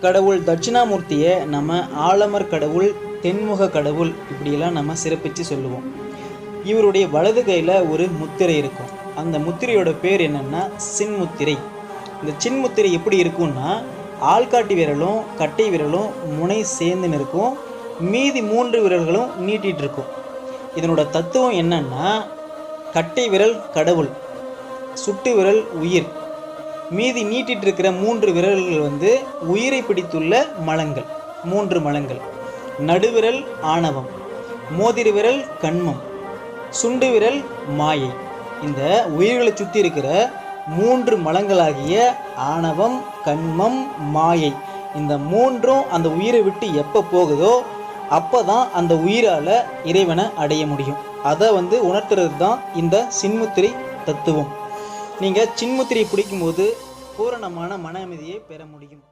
கடவுள் தட்சிணாமூர்த்தியை நம்ம ஆலமர் கடவுள் தென்முக கடவுள் இப்படியெல்லாம் நம்ம சிறப்பித்து சொல்லுவோம். இவருடைய வலது கையில் ஒரு முத்திரை இருக்கும். அந்த முத்திரையோட பேர் என்னென்னா சின்முத்திரை. இந்த சின்முத்திரை எப்படி இருக்கும்னா ஆள்காட்டி விரலும் கட்டை விரலும் முனை சேர்ந்துன்னு இருக்கும் மீதி மூன்று விரல்களும் நீட்டிகிட்டு இருக்கும். இதனோட தத்துவம் என்னன்னா கட்டை விரல் கடவுள் சுட்டு விரல் உயிர். மீதி நீட்டிட்டு இருக்கிற மூன்று விரல்கள் வந்து உயிரை பிடித்துள்ள மலங்கள். மூன்று மலங்கள். நடுவிரல் ஆணவம். மோதிர விரல் கண்மம். சுண்டு விரல் மாயை. இந்த உயிர்களை சுற்றி இருக்கிற மூன்று மலங்களாகிய ஆணவம் கண்மம் மாயை. இந்த மூன்றும் அந்த உயிரை விட்டு எப்போ போகுதோ அப்போ தான் அந்த உயிரால் இறைவனை அடைய முடியும். அதை வந்து உணர்த்துறது தான் இந்த சின்முத்திரை தத்துவம். நீங்கள் சின்முத்திரை பிடிக்கும்போது பூரணமான மன அமைதியை பெற முடியும்.